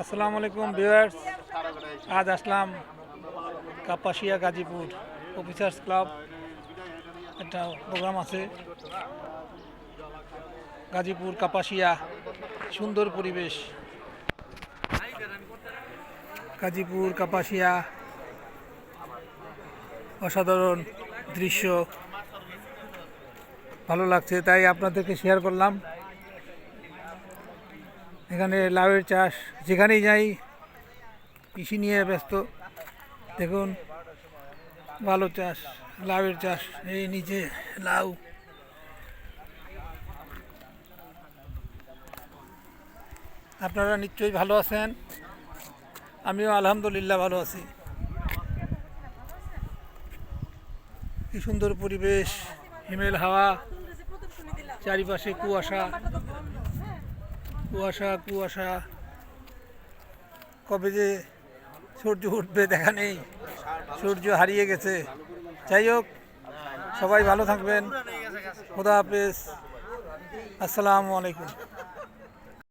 আসসালামু আলাইকুম, ভিউয়ার্স। আজ আসলাম কাপাসিয়া গাজীপুর অফিসার্স ক্লাব। একটা প্রোগ্রাম আছে। গাজীপুর কাপাসিয়া সুন্দর পরিবেশ। গাজীপুর কাপাসিয়া অসাধারণ দৃশ্য। ভালো লাগছে, তাই আপনাদেরকে শেয়ার করলাম। এখানে লাউয়ের চাষ যেখানেই যাই, কৃষি নিয়ে ব্যস্ত। দেখুন, ভালো চাষ, লাউয়ের চাষ, এই নিচে লাউ। আপনারা নিশ্চয়ই ভালো আছেন। আমিও আলহামদুলিল্লাহ ভালো আছি। কি সুন্দর পরিবেশ, হিমেল হাওয়া, চারিপাশে কুয়াশা। কুয়াশা কুয়াশা। কবে যে সূর্য উঠবে দেখা নেই। সূর্য হারিয়ে গেছে। যাই হোক, সবাই ভালো থাকবেন। খোদা হাফেজ। আসসালামু আলাইকুম।